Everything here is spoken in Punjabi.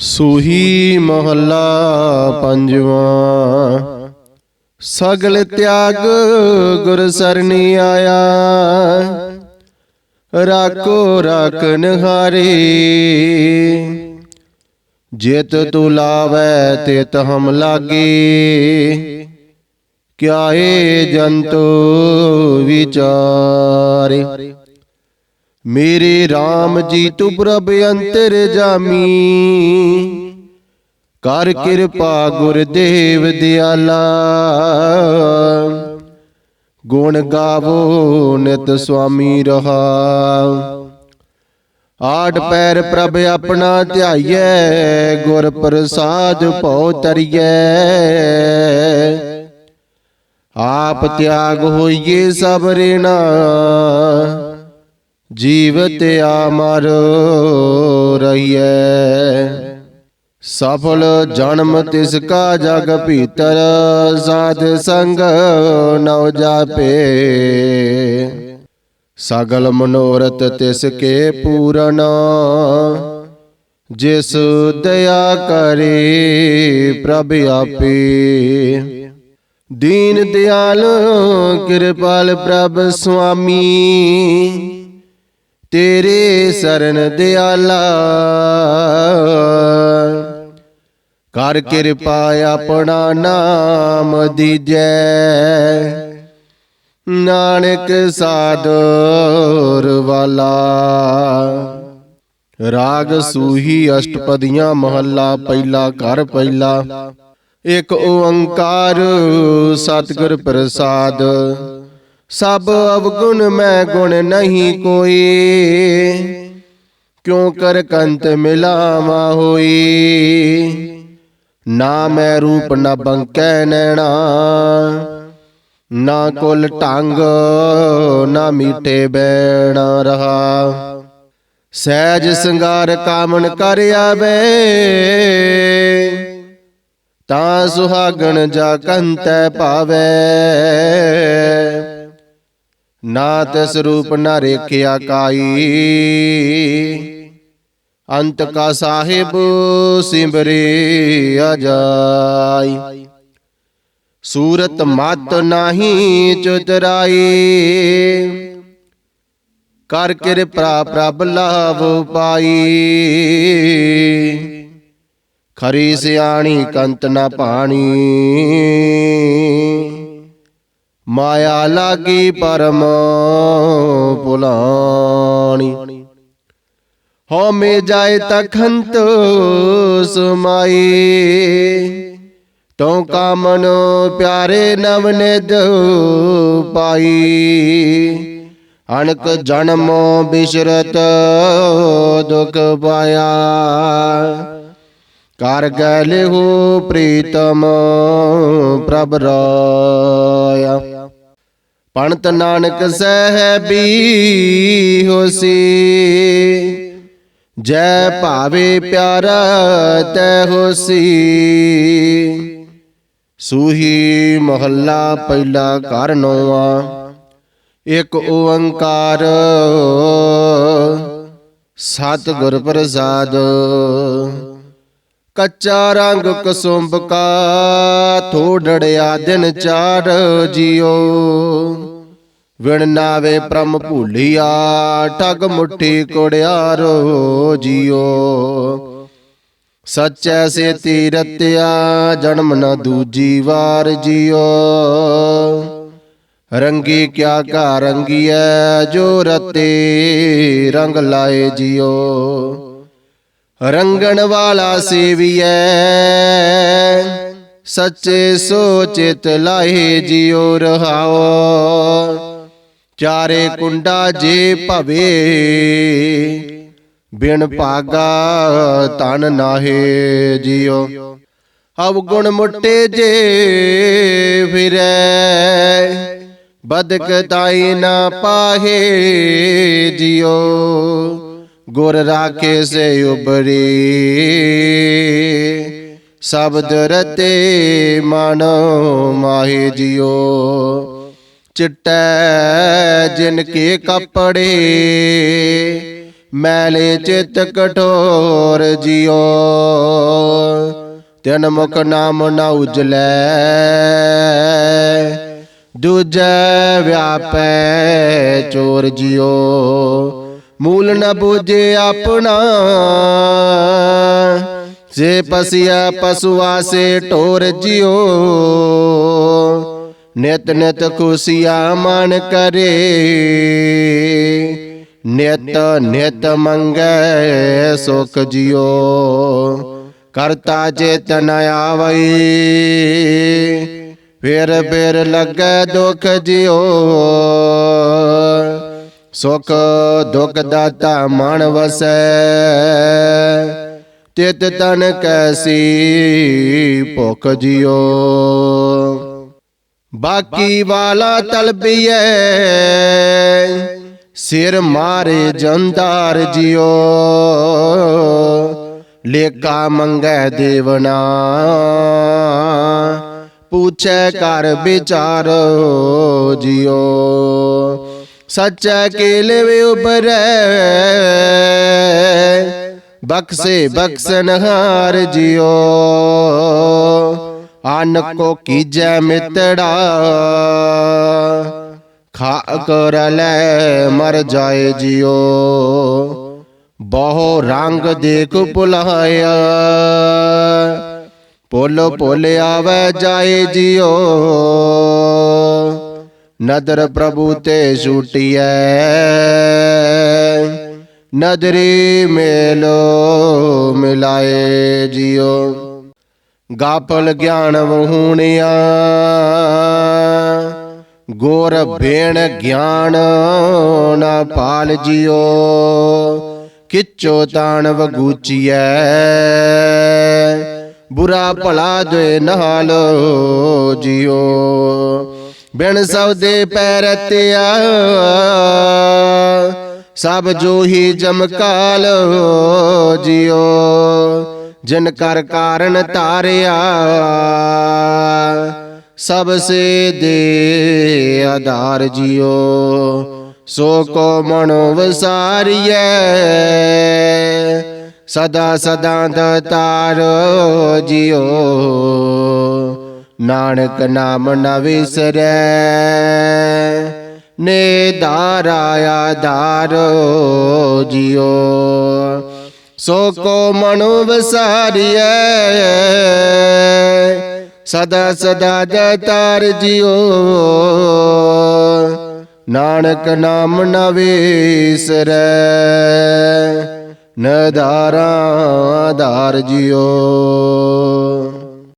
ਸੂਹੀ ਮਹੱਲਾ ਪੰਜਵਾਂ। ਸਗਲ ਤਿਆਗ ਗੁਰ ਸਰਣੀ ਆਇਆ। ਰਾਖੋ ਰਾਖਨ ਹਾਰੇ ਜਿਤ ਤੂ ਲਾਵੈ, ਤਿਤ ਹਮ ਲਾਗੇ। ਕਿਆ ਏ ਜੰਤੂ ਵਿਚਾਰੇ। ਮੇਰੇ RAM ਜੀ ਤੂੰ ਪ੍ਰਭ ਅੰਤਰ ਜਾਮੀ। ਕਰ ਕਿਰਪਾ ਗੁਰਦੇਵ ਦਿਆਲਾ। ਗੁਣ ਗਾਵੋ ਨਿਤ ਸੁਆਮੀ ਰਹਾ। ਆਠ ਪੈਰ ਪ੍ਰਭ ਆਪਣਾ ਧਿਆਈਐ, ਗੁਰ ਪ੍ਰਸਾਦ ਭਉ ਤਰੀਐ ਆਪ ਤਿਆਗ ਹੋਈਏ ਸਭ ਰੇਣਾ। ਜੀਵਤ ਆਮਰ ਰਹੀਐ। ਸਫਲ ਜਨਮ ਤਿਸ ਕਾ ਜਗ ਭੀਤਰ, ਸਾਧ ਸੰਗ ਨਉ ਜਾਪੇ। ਸਗਲ ਮਨੋਰਥ ਤਿਸ ਕੇ ਪੂਰਨ, ਜਿਸ ਦਇਆ ਕਰੇ ਪ੍ਰਭ ਆਪੇ। ਦੀਨ ਦਿਆਲ, ਕਿਰਪਾਲ ਪ੍ਰਭ ਸੁਆਮੀ। ਤੇਰੇ ਸਰਨ ਦਿਆਲਾ। ਕਰ ਕਿਰਪਾ ਆਪਣਾ ਨਾਮ ਦੀਜੈ। ਨਾਨਕ ਸਾਧੁਰ ਵਾਲਾ ਰਾਗ ਸੂਹੀ ਅਸ਼ਟਪਦੀਆਂ ਮਹੱਲਾ ਪਹਿਲਾ ਘਰ ਪਹਿਲਾ। ਇੱਕ ਓੰਕਾਰ ਸਤਿਗੁਰ ਪ੍ਰਸਾਦ। ਸਭ ਅਵਗੁਣ ਮੈਂ ਗੁਣ ਨਹੀਂ ਕੋਈ। ਕਿਉ ਕਰ ਕੰਤ ਮਿਲਾਵਾ ਹੋਈ? ਨਾ ਮੈਂ ਰੂਪ ਨਾ ਬੰਕੈ ਨੈਣਾ, ਨਾ ਕੁਲ ਢੰਗ, ਨਾ ਮੀਠੇ ਬੈਣਾ ਰਹਾ। ਸਹਿਜ ਸੰਗਾਰ ਕਾਮਣ ਕਰ ਆਵੇ, ਤਾਂ ਸੁਹਾਗਣ ਜਾ ਕੰਤੈ ਭਾਵੇ। ਨਾ ਤਿਸ ਰੂਪ ਨਾ ਰੇਖਿਆ ਕਾਈ। ਅੰਤ ਕਾ ਸਾਹਿਬ ਸਿਮਰੇ ਅਜਾਈ। ਸੂਰਤ ਮਤ ਨਾਹੀ ਚੁਤਰਾਈ। ਕਰ ਕਿਰਪਾ ਪ੍ਰਭ ਲਾਭ ਪਾਈ। ਖਰੀ ਸਿਆਣੀ ਕੰਤ ਨਾ ਪਾਣੀ। ਮਾਇਆ ਲਾਗੀ ਪਰਮ ਭੁਲਾਣੀ ਹਉਮੈ ਜਾਏ ਤਖੰਤ ਸੁਮਾਈ। ਤਉ ਕਾਮਨ ਪਿਆਰੇ ਨਵਨਿਦ ਪਾਈ। ਅਣਕ ਜਨਮ ਬਿਸ਼ਰਤ ਦੁਖ ਪਾਇਆ। ਕਰ ਗਲੇ ਹੋ ਪ੍ਰੀਤਮ ਪ੍ਰਭ ਰਾਇਆ। ਪਣਤ ਨਾਨਕ ਸਹਿਬੀ ਹੋਸੀ। ਜੈ ਭਾਵੇ ਪਿਆਰਾ ਤੈ ਹੋਸੀ। ਸੂਹੀ ਮਹੱਲਾ ਪਹਿਲਾ ਘਰ ਨੋਆ ਇੱਕ ਓੰਕਾਰ ਸਤ ਗੁਰ ਪ੍ਰਸਾਦ। ਕੱਚਾ ਰੰਗ ਕਸੁੰਭ ਕਾ ਥੋੜੜਿਆ ਦਿਨ ਚਾਰ ਜਿਉ ਵਿਣ ਨਾਵੇ ਪ੍ਰਮ ਭੂਲਿਆ, ਠਗ ਮੁੱਠੀ ਕੋੜਿਆਰੋ ਜਿਉ ਸੱਚੈ ਸੇ ਤੀਰਤਿਆ, ਜਨਮ ਨ ਦੂਜੀ ਵਾਰ ਜਿਓ। ਰੰਗੀ ਕਿਆ ਕਾ ਰੰਗੀਐ, ਜੋ ਰਤੇ ਰੰਗ ਲਾਏ ਜਿਓ। ਰੰਗਣ ਵਾਲਾ ਸੇਵੀਐ, ਸੱਚੇ ਸੋਚਿਤ ਲਾਏ ਜਿਓ ਰਹਾਓ। ਚਾਰੇ ਕੁੰਡਾ ਜੇ ਭਵੇ ਬਿਨ ਭਾਗਾ ਤਨ ਨਾਹੇ ਜਿਉ ਅਵਗੁਣ ਮੁੱਟੇ ਜੇ ਫਿਰੈ। ਬਦਕ ਤਾਈ ਨਾ ਪਾਹੇ ਜਿਉ ਗੁਰ ਰਾਖੇ ਸੇ ਉਬਰੀ। ਸ਼ਬਦ ਰਤੇ ਮਨ ਮਾਹੇ ਜਿਉ ਚਿਟੈ ਜਿਨ ਕੇ ਕਪੜੇ ਮੈਲੇ ਚਿਤ ਕਠੋਰ ਜਿਉ ਤਿਨ ਮੁਖ ਨਾਮ ਨਾ ਉਜਲੈ ਦੂਜੈ ਵਿਆਪੈ ਚੋਰ ਜਿਉ ਮੂਲ ਨ ਬੂਝੇ ਆਪਣਾ ਜੇ ਪਸਿਆ ਪਸੁਆ ਸੇ ਟੋਰ ਜਿਉ ਨਿਤ ਨਿਤ ਖੁਸ਼ੀਆ ਮਨ ਕਰੇ। ਨਿਤ ਨਿਤ ਮੰਗੈ ਸੁਖ ਜਿਉ। ਕਰਤਾ ਚੇਤਨ ਆਵਈ। ਫਿਰ ਫਿਰ ਲੱਗੈ ਦੁਖ ਜਿਉ। ਸੁਖ ਦੁਖ ਦਾਤਾ ਮਨ ਵਸੈ। ਤਿਤ ਤਨ ਕੈਸੀ ਭੁਖ ਜਿਉ। ਬਾਕੀ ਵਾਲਾ ਤਲਬੀਐ ਸਿਰ ਮਾਰੇ ਜੰਦਾਰ ਜਿਉ ਲੇਕਾ ਮੰਗੈ ਦੇਵਨਾ ਪੁੱਛੈ ਕਰ ਵਿਚਾਰ ਜਿਉ ਸੱਚਾ ਕੇ ਲਵੇ ਉਬਰੈ ਬਖਸੇ ਬਖਸਨ ਹਾਰ ਜਿਉ ਅਨ ਕੋ ਕੀਜੈ ਮਿਤੜਾ ਖਾ ਕਰ ਲੈ ਮਰ ਜਾਏ ਜਿਉ ਬਹੁ ਰੰਗ ਦੇਖ ਭੁਲਾਇਆ ਪੋਲ ਪੋਲ ਆਵੇ ਜਾਏ ਜਿਉ ਨਦਰ ਪ੍ਰਭੂ ਤੇ ਛੂਟੀਐ ਨਦਰੀ ਮੇਲੋ ਮਿਲਾਏ ਜਿਉ ਗਾਪਲ ਗਿਆਨ ਵਹੂਣਿਆ। ਗੋਰ ਬੇਣ ਗਿਆਨ ਨਾ ਪਾਲ ਜਿਓ ਕਿਚੋ ਤਾਣ ਵਗੂਚੀਐ। ਬੁਰਾ ਭਲਾ ਦੁਇ ਨਾਲ ਜਿਉ। ਬਿਨ ਸਬਦੇ ਪੈਰਤਿਆ ਸਭ ਜੋ ਹੀ ਜਮਕਾਲ ਜਿਉ। ਜਿਨ ਕਰ ਕਾਰਨ ਧਾਰਿਆ ਸਭ ਸੇ ਦੇ ਆਧਾਰ ਜਿਉ ਸੋ ਕੋ ਮਨੋ ਵਸਾਰੀਐ, ਸਦਾ ਸਦਾ ਦਤਾਰ ਜਿਉ ਨਾਨਕ ਨਾਮ ਨ ਵਿਸਰੈ, ਨੇ ਦਾਰਾ ਆਧਾਰ ਜਿਉ ਸੋ ਕੋ ਮਨੋ ਵਸਾਰੀਐ। ਸਦਾ ਸਦਾ ਦਤਾਰ ਜਿਉ। ਨਾਨਕ ਨਾਮ ਨ ਵਿਸਰੈ। ਨਦਾਰਾ ਆਧਾਰ ਜਿਉ।